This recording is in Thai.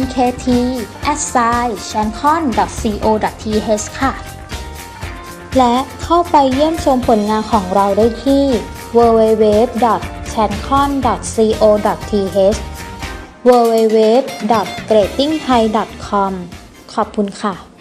mkt at s i c h a n c o n co th ค่ะ และเข้าไปเยี่ยมชมผลงานของเราได้ที่ www c h a n c o n co th w w w g r a t i n g t h a i c o m ขอบคุณค่ะ